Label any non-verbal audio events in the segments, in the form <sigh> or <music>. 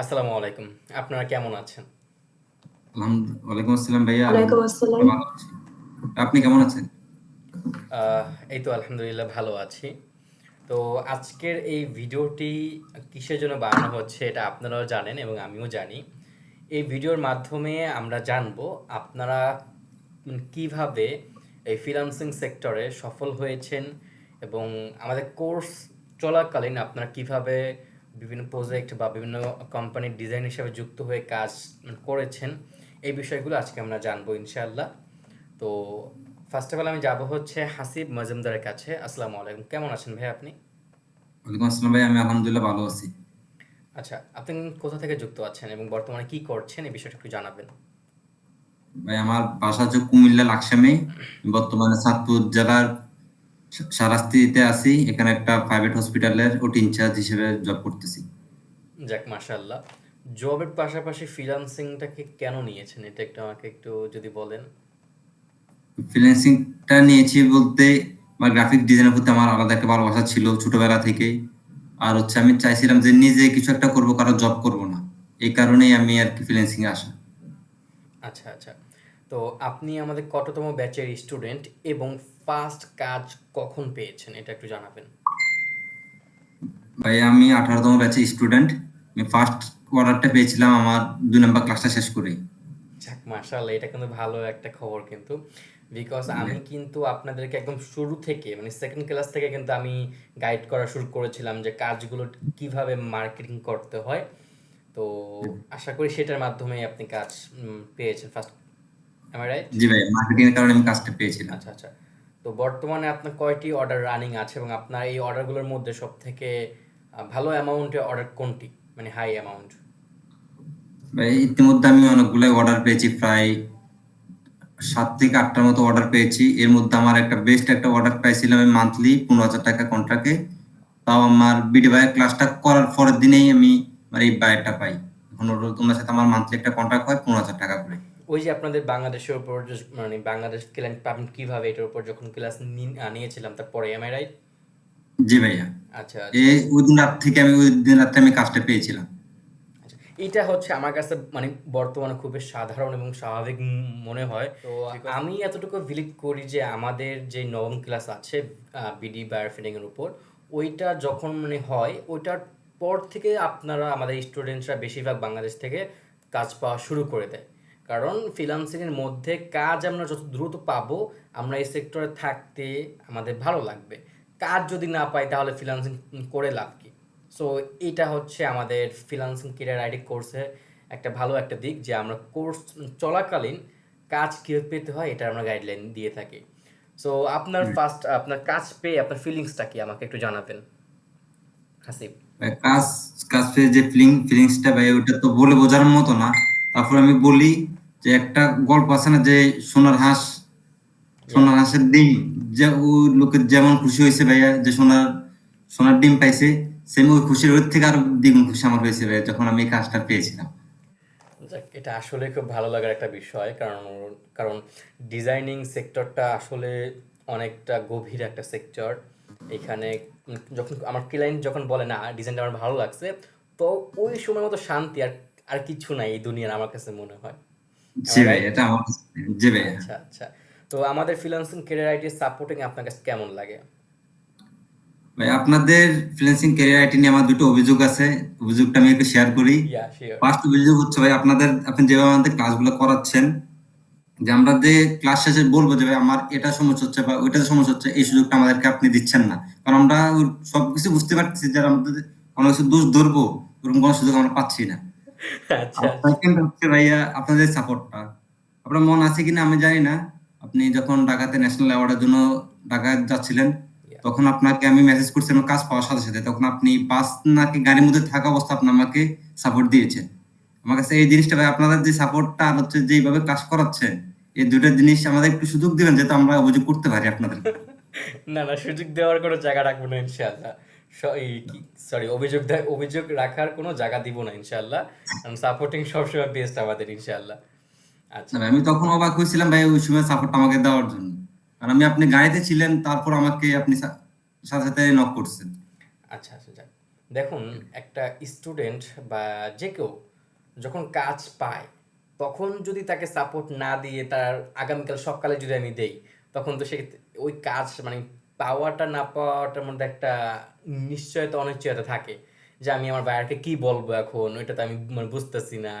আসসালামু আলাইকুম। আপনারা কেমন আছেন? ওয়ালাইকুম আসসালাম ভাইয়া। ওয়ালাইকুম আসসালাম। আপনি কেমন আছেন? এই তো আলহামদুলিল্লাহ ভালো আছি। তো আজকের এই ভিডিওটি কিসের জন্য বানানো হচ্ছে এটা আপনারাও জানেন এবং আমিও জানি। এই ভিডিওর মাধ্যমে আমরা জানব আপনারা কীভাবে এই ফ্রিল্যান্সিং সেক্টরে সফল হয়েছেন এবং আমাদের কোর্স চলাকালীন আপনারা কীভাবে বিভিন্ন প্রজেক্ট বা বিভিন্ন কোম্পানির ডিজাইন হিসাবে যুক্ত হয়ে কাজ করেছেন এই বিষয়গুলো আজকে আমরা জানব ইনশাআল্লাহ। তো ফার্স্ট অফ অল আমি যাব হচ্ছে হাসিব মজুমদারের কাছে। আসসালামু আলাইকুম। কেমন আছেন ভাই আপনি? ওয়ালাইকুম আসসালাম ভাই। আমি আলহামদুলিল্লাহ ভালো আছি। আচ্ছা, আপনি কোথা থেকে যুক্ত আছেন এবং বর্তমানে কি করছেন এই বিষয়টা একটু জানাবেন? ভাই আমার বাসা হচ্ছে কুমিল্লা লাকসামে। বর্তমানে চাঁদপুর জেলার সারাস্তিতে আছি। এখানে একটা প্রাইভেট হসপিটালের ওটি ইনচার্জ হিসেবে জব করতেছি। যাক মাশাআল্লাহ। জবের পাশাপাশি ফ্রিল্যান্সিংটাকে কেন নিয়েছেন? এটা একটু আমাকে একটু যদি বলেন। ফ্রিল্যান্সিংটা নিয়েছি বলতে আমার গ্রাফিক ডিজাইনের প্রতি আমার আলাদা একটা ভালোবাসা ছিল ছোটবেলা থেকেই। আর হচ্ছে আমি চাইছিলাম যে নিজে কিছু একটা করব, কারও জব করব না। এই কারণেই আমি আরকি ফ্রিল্যান্সিং এ আসা। আচ্ছা, আচ্ছা। তো আপনি আমাদের কততম ব্যাচের স্টুডেন্ট এবং ফার্স্ট কাজ কখন পেয়েছেন? এটা একটু জানাবেন। ভাই আমি ১৮ তম ব্যাচের স্টুডেন্ট। আমি ফার্স্ট অর্ডারটা পেয়েছিলাম আমার ২ নাম্বার ক্লাসটা শেষ করেই। যাক মাশাআল্লাহ এটা কিন্তু ভালো একটা খবর কিন্তু। বিকজ আমি কিন্তু আপনাদেরকে একদম শুরু থেকে মানে সেকেন্ড ক্লাস থেকে কিন্তু আমি গাইড করা শুরু করেছিলাম যে কাজগুলো কীভাবে মার্কেটিং করতে হয়। তো আশা করি সেটার মাধ্যমেই আপনি কাজ পেয়েছেন ফার্স্ট? জি ভাই, মার্কেটিং এর কারণে আমি কাজটা পেয়েছিলাম। আচ্ছা, আচ্ছা। তো বর্তমানে আপনার কয়টি অর্ডার রানিং আছে এবং আপনার এই অর্ডারগুলোর মধ্যে সবথেকে আ ভালো অ্যামাউন্টের অর্ডার কোনটি? মানে হাই অ্যামাউন্ট? ভাই ইতিমধ্যে আমি অনেকগুলাই অর্ডার পেয়েছি প্রায় ৭ থেকে ৮ টার মতো অর্ডার পেয়েছি। এর মধ্যে আমার একটা বেস্ট একটা অর্ডার পাইছিলাম আমি মান্থলি ৳১৫,০০০ কন্ট্রাক্টে। তাও আমার বিডি ভাইয়ের ক্লাসটা করার পরের দিনেই আমি মানে এই বায়ারটা পাই। এখন ওর ওনার সাথে আমার মান্থলি একটা কন্ট্রাক্ট হয় ৳১৫,০০০ করে। ওই যে আপনাদের বাংলাদেশের উপর যে মানে বাংলাদেশ ক্লায়েন্ট পাবেন কীভাবে এটার উপর যখন ক্লাস নিয়েছিলাম তারপরে এম আই রাইট? জি ভাইয়া। আচ্ছা, আচ্ছা। ওইদিন রাত থেকে আমি ওইদিন রাত্রে আমি কাজটা পেয়েছিলাম। আচ্ছা, এটা হচ্ছে আমার কাছে মানে বর্তমানে খুবই সাধারণ এবং স্বাভাবিক মনে হয়। তো আমি এতটুকু বিলিভ করি যে আমাদের যে নবম ক্লাস আছে বিডি বায়ার ফিডিং এর উপর ওইটা যখন মানে হয় ওইটার পর থেকে আপনারা আমাদের স্টুডেন্টসরা বেশিরভাগ বাংলাদেশ থেকে কাজ পাওয়া শুরু করে দেয়। কারণ ফ্রিল্যান্সিং এর মধ্যে কাজ আমরা যত দ্রুত পাবো আমরা এই সেক্টরে থাকতে আমাদের ভালো লাগবে। কাজ যদি না পাই তাহলে ফ্রিল্যান্সিং উম করে লাভ কি? সো এটা হচ্ছে আমাদের ফ্রিল্যান্সিং ক্যারিয়ার আইডি কোর্সের একটা ভালো একটা দিক যে আমরা কোর্স চলাকালীন কাজ কীভাবে পেতে হয় এটা আমরা গাইডলাইন দিয়ে থাকি। সো আপনার ফার্স্ট আপনার কাজ পেয়ে আপনার ফিলিংসটা কি আমাকে একটু জানাবেন? হাসিব। কাজ কাজ পেয়ে যে ফিলিং ফিলিংসটা ভাই ওটা তো বলে বোঝার মতো না। তারপর আমি বলি যে একটা গল্প আছে না যে সোনার হাঁস, সোনার হাঁসের ডিম যে ও লোকের যেমন খুশি হয়েছে ভাইয়া যে সোনার সোনার ডিম পাইছে সেম ওই খুশির ওর থেকে আরও দ্বিগুণ খুশি আমার হয়েছে ভাইয়া যখন আমি এই কাজটা পেয়েছিলাম। এটা আসলে খুব ভালো লাগার একটা বিষয়। কারণ কারণ ডিজাইনিং সেক্টরটা আসলে অনেকটা গভীর একটা সেক্টর। এখানে যখন আমার ক্লায়েন্ট যখন বলে না ডিজাইনটা আমার ভালো লাগছে তো ওই সময় মতো শান্তি আর আর কিছু নাই এই দুনিয়ার আমার কাছে মনে হয়। জি ভাই এটা আমার জি ভাইয়া। আচ্ছা, আচ্ছা। তো আমাদের ফ্রিল্যান্সিং ক্যারিয়ার আইডি সাপোর্টিং আপনার কাছে কেমন লাগে? ভাই আপনাদের ফ্রিল্যান্সিং ক্যারিয়ার আইডি নিয়ে আমার ২ টো অভিযোগ আছে। অভিযোগটা আমি একটু শেয়ার করি। ফার্স্ট অভিযোগ হচ্ছে ভাই আপনাদের আপনি যেভাবে আমাদের ক্লাসগুলো করাচ্ছেন যে আমরা যে ক্লাস শেষে বলব যে ভাই আমার এটা সমস্যা হচ্ছে বা ওইটাতে সমস্যা হচ্ছে এই সুযোগটা আমাদেরকে আপনি দিচ্ছেন না। কারণ আমরা সবকিছু বুঝতে পারছি যে আমাদের কোনো কিছু দোষ ধরবো ওরকম কোনো সুযোগ আমরা পাচ্ছি না। আচ্ছা। সেকেন্ড হচ্ছে ভাইয়া আপনাদের সাপোর্টটা। আপনার মনে আছে কিনা আমি জানি না। আপনি যখন ঢাকাতে ন্যাশনাল অ্যাওয়ার্ডের জন্য ঢাকায় যাচ্ছিলেন তখন আপনাকে আমি মেসেজ করছিলাম কাজ পাওয়ার সাথে, সাথে। তখন আপনি বাস নাকি গাড়ির মধ্যে থাকা অবস্থায় আপনি আমাকে সাপোর্ট দিয়েছেন। আমার কাছে এই জিনিসটা ভাই আপনাদের যে সাপোর্টটা আর হচ্ছে যেইভাবে ক্লাস করাচ্ছেন এই ২ টা জিনিস আমাদের একটু সুযোগ দিবেন যাতে আমরা অভিযোগ করতে পারি আপনাদের <laughs> না, না সুযোগ দেওয়ার কোনো জায়গা রাখব না ইনশাআল্লাহ। সরি অভিযোগ অভিযোগ রাখার কোনো জায়গা দিব না ইনশাআল্লাহ। কারণ সাপোর্টিং সবসময় বেস্ট আমাদের ইনশাআল্লাহ। আচ্ছা। আমি তখন অবাক হয়েছিলাম ভাই ওই সময় সাপোর্টটা আমাকে দেওয়ার জন্য। কারণ আমি আপনি গাড়িতে ছিলেন তারপর আমাকে আপনি সাথে, সাথে নক করছেন। আচ্ছা, আচ্ছা যাক। দেখুন একটা স্টুডেন্ট বা যে কেউ যখন কাজ পায় তখন যদি তাকে সাপোর্ট না দিয়ে তার আগামীকাল সকালে যদি আমি দেই তখন তো সে ওই কাজ মানে পাওয়াটা না পাওয়াটার মধ্যে একটা নিশ্চয়তা, অনিশ্চয়তা থাকে যে আমি আমার বায়ারকে কি বলব এখন? ওইটা তো আমি মানে বুঝতেছি না।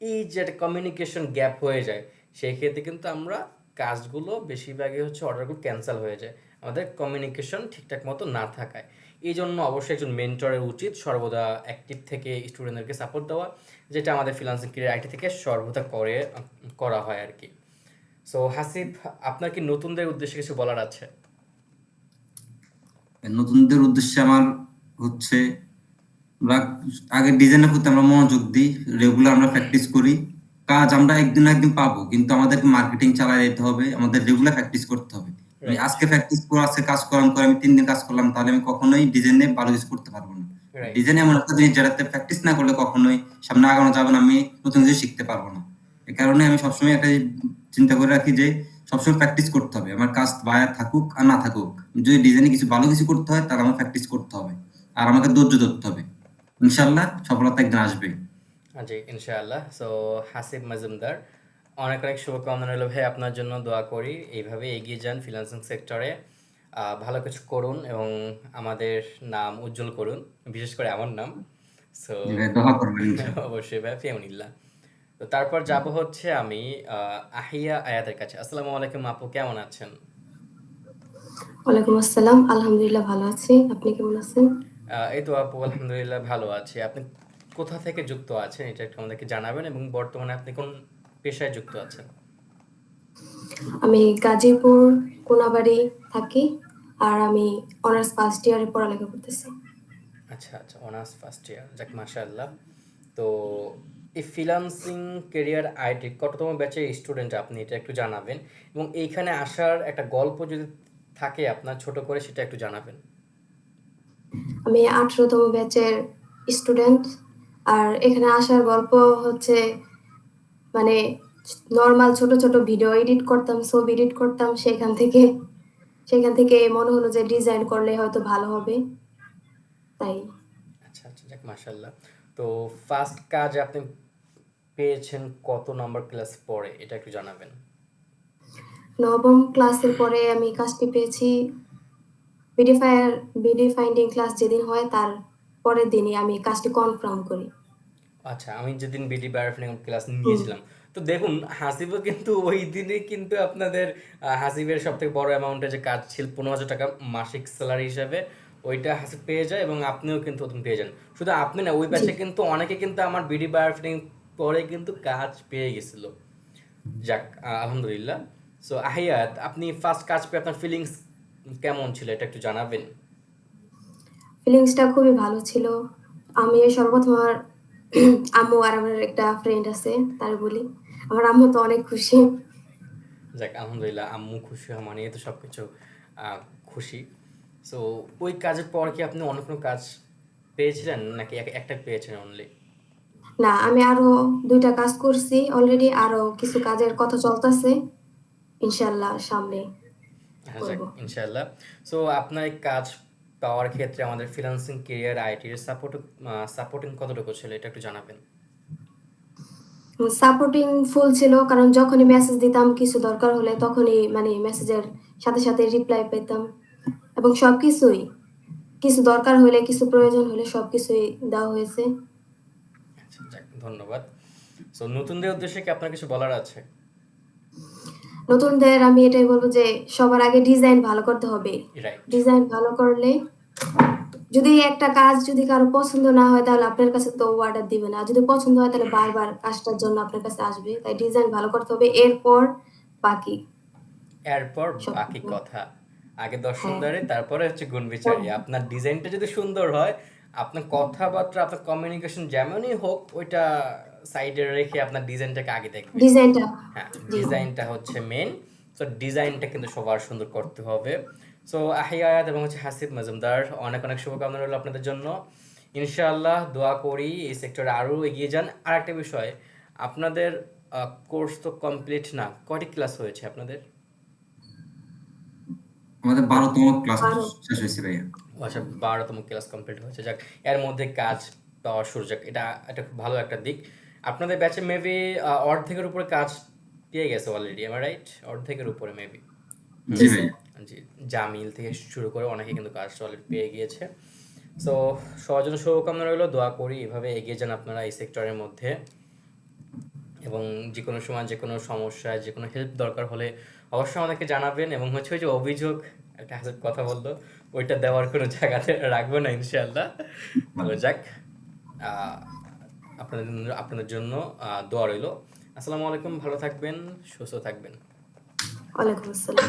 এই যে একটা কমিউনিকেশন গ্যাপ হয়ে যায়, সেই ক্ষেত্রে কিন্তু আমরা কাজগুলো বেশিরভাগই হচ্ছে অর্ডারগুলো ক্যান্সেল হয়ে যায়। আমাদের কমিউনিকেশন ঠিকঠাক মতো না থাকায়। এই জন্য অবশ্যই একজন মেন্টরের উচিত সর্বদা অ্যাক্টিভ থেকে স্টুডেন্টদেরকে সাপোর্ট দেওয়া, যেটা আমাদের ফ্রিলান্সিং ক্যারিয়ার আইটি থেকে সর্বদা করে করা হয় আর কি। সো হাসিব আপনার কি নতুনদের উদ্দেশ্যে কিছু বলার আছে? নতুনদের উদ্দেশ্যে আমার হচ্ছে আমরা আগে ডিজাইনের প্রতি আমরা মনোযোগ দিই রেগুলার আমরা প্র্যাকটিস করি। কাজ আমরা একদিন একদিন পাবো কিন্তু আমাদেরকে মার্কেটিং চালায় যেতে হবে আমাদের রেগুলার প্র্যাকটিস করতে হবে। আজকে প্র্যাকটিস করে আজকে কাজ করলাম করে আমি তিন দিন কাজ করলাম তাহলে আমি কখনোই ডিজাইনে ভালো কিছু করতে পারব না. ডিজাইন এমন একটা জিনিস যেটাতে প্র্যাকটিস না করলে কখনোই সামনে আগানো যাবে না আমি নতুন কিছু শিখতে পারব না। এ কারণে আমি সবসময় একটা চিন্তা করে রাখি যে সবসময় প্র্যাকটিস করতে হবে। আমার কাজ বায়ার থাকুক আর না থাকুক যদি ডিজাইনে কিছু ভালো কিছু করতে হয় তাহলে আমার প্র্যাকটিস করতে হবে। আর আমাকে ধৈর্য ধরতে হবে। ইনশাল্লাহ সফলতা একদিন আসবে। জি ইনশাআল্লাহ। সো হাসিব মজুমদার অনেক অনেক শুভকামনা রইল ভাই আপনার জন্য। দোয়া করি এইভাবে এগিয়ে যান ফ্রিল্যান্সিং সেক্টরে ভালো কিছু করুন এবং আমাদের নাম উজ্জ্বল করুন বিশেষ করে আমার নাম। সো ইনশাল্লাহ। <laughs> অবশ্যই ভাই ফিয়ামুনিল্লাহ তো তারপর যাব হচ্ছে আমি আহ, আহিয়া আয়াতের কাছে। আসসালামু আলাইকুম আপু কেমন আছেন? ওয়ালাইকুম আসসালাম আলহামদুলিল্লাহ ভালো আছি। আপনি কেমন আছেন? এই তো আপু আলহামদুলিল্লাহ ভালো আছি। আপনি কোথা থেকে যুক্ত আছেন? এটা একটু আমাদেরকে জানাবেন এবং বর্তমানে আপনি কোন পেশায় যুক্ত আছেন? আমি গাজীপুর কোনাবাড়ি থাকি আর আমি অনার্স ফার্স্ট ইয়ারে পড়ালেখা করতেছি। আচ্ছা আচ্ছা অনার্স ফার্স্ট ইয়ার যাক মাশাআল্লাহ। তো এই ফ্রিল্যান্সিং ক্যারিয়ার আইটি কততম ব্যাচের স্টুডেন্ট আপনি এটা একটু জানাবেন এবং এইখানে আসার একটা গল্প যদি থাকে আপনার ছোট করে সেটা একটু জানাবেন। আমি আঠারোতম ব্যাচের স্টুডেন্ট আর এখানে আসার গল্প হচ্ছে মানে নর্মাল ছোট ছোট ভিডিও এডিট করতাম ছবি এডিট করতাম সেখান থেকে সেখান থেকে মনে হলো যে ডিজাইন করলে হয়তো ভালো হবে। তাই। আচ্ছা আচ্ছা যাক মাশাআল্লাহ। তো ফার্স্ট কাজ আপনি পেয়েছেন কত নম্বর ক্লাস পরে? এটা একটু জানাবেন। নবম ক্লাসের পরে আমি কাজটি পেয়েছি। ভিডিও ফায়ার ভিডিও ফাইন্ডিং ক্লাস যেদিন হয় তার পরের দিনই আমি কাজটি কনফার্ম করি। আচ্ছা আমি যেদিন বিডি বায়োফিনিং ক্লাস নিয়েছিলাম। তো দেখুন হাসিবও কিন্তু ওই দিনে কিন্তু আপনাদের হাসিবের সব থেকে বড় অ্যামাউন্টে যে কাজ ছিল পনেরো হাজার টাকা মাসিক স্যালারি হিসাবে। ওইটা হাসিব পেয়ে যায় এবং আপনিও কিন্তু ওরকম পেয়ে যান। শুধু আপনি না ওই ব্যাচে কিন্তু অনেকে কিন্তু আমার বিডি বায়োফিনিং পরে কিন্তু কাজ পেয়ে গেছিল। যাক আলহামদুলিল্লাহ। সো আহিয়াত আপনি ফার্স্ট কাজ পেয়ে আপনার ফিলিংস কেমন ছিল? এটা একটু জানাবেন। ফিলিংসটা খুবই ভালো ছিল। আমি সর্বপ্রথম আমার <clears throat> আম্মু আর আমার একটা ফ্রেন্ড আছে তার বলি। আমার আম্মু তো অনেক খুশি। যাক আলহামদুলিল্লাহ আম্মু খুশি হওয়া মানে তো সবকিছু খুশি। সো ওই কাজের পর কি আপনি অন্য কোনো কাজ পেয়েছিলেন? নাকি একটা পেয়েছেন অনলি না আমি আরও দুইটা কাজ করছি। অলরেডি আরও কিছু কাজের কথা চলতেছে। ইনশাল্লাহ সামনে হ্যাঁ যাক ইনশাআল্লাহ। সো আপনার কাজ পাওয়ার ক্ষেত্রে আমাদের ফ্রিল্যান্সিং কেরিয়ার আইটির সাপোর্ট সাপোর্টিং কতটুকু ছিল এটা একটু জানাবেন? সাপোর্টিং ফুল ছিল কারণ যখনই মেসেজ দিতাম কিছু দরকার হলে তখনই মানে মেসেজের সাথে সাথে রিপ্লাই পেতাম। এবং সবকিছুই কিছু দরকার হলে কিছু প্রয়োজন হলে সবকিছুই দেওয়া হয়েছে। আচ্ছা ধন্যবাদ। সো নতুনদের উদ্দেশ্যে কি আপনার কিছু বলার আছে? নতুনদের আমি এটাই বলব যে সবার আগে ডিজাইন ভালো করতে হবে। ডিজাইন ভালো করলে যদি একটা কাজ যদি কারও পছন্দ না হয় তাহলে আপনার কাছে তো অর্ডার দিবে না। যদি পছন্দ হয় তাহলে বারবার কাজটার জন্য আপনার কাছে আসবে। তাই ডিজাইন ভালো করতে হবে এরপর বাকি। এরপর বাকি কথা। আগে দর্শন হ্যাঁ। ধরে তারপরে হচ্ছে গুণ বিচারি। আপনার ডিজাইনটা যদি সুন্দর হয় আপনার কথাবার্তা আপনার কমিউনিকেশন যেমনই হোক ওইটা সাইডে রেখে আপনার ডিজাইনটাকে আগে দেখবে ডিজাইনটা। হ্যাঁ ডিজাইনটা হচ্ছে মেন সো ডিজাইনটা কিন্তু সবার সুন্দর করতে হবে। সো আহিয়াত এবং হচ্ছে হাসিব মজুমদার অনেক অনেক শুভকামনা রইল আপনাদের জন্য। ইনশাআল্লাহ দোয়া করি এই সেক্টরে আরও এগিয়ে যান। আর একটা বিষয় আপনাদের কোর্স তো কমপ্লিট না কয়টি ক্লাস হয়েছে আপনাদের? আমাদের বারোতম ক্লাস শেষ হয়েছে ভাইয়া। আচ্ছা বারোতম ক্লাস কমপ্লিট হয়েছে। যাক এর মধ্যে কাজ পাওয়া শুরু। যাক এটা একটা খুব ভালো একটা দিক। আপনাদের ব্যাচে মেবি অর্ধেকের উপরে কাজ পেয়ে গেছে অলরেডি আমার রাইট অর্ধেকের উপরে মেবি জি জি জামিল থেকে শুরু করে অনেকে কিন্তু কাজ অলরেডি পেয়ে গিয়েছে। সো সবার জন্য শুভকামনা রইল। দোয়া করি এভাবে এগিয়ে যান আপনারা এই সেক্টরের মধ্যে। এবং যে কোনো সময় যে কোনো সমস্যা যে কোনো হেল্প দরকার হলে অবশ্যই আমাদেরকে জানাবেন এবং হচ্ছে ওই যে অভিযোগ একটা হাজার কথা বলতো ওইটা দেওয়ার কোনো জায়গাতে রাখব না ইনশাল্লাহ তো যাক আহ, আপনাদের জন্য- আপনাদের জন্য আহ, দোয়া রইল। আসসালামু আলাইকুম ভালো থাকবেন সুস্থ থাকবেন। ওয়ালাইকুম আসসালাম।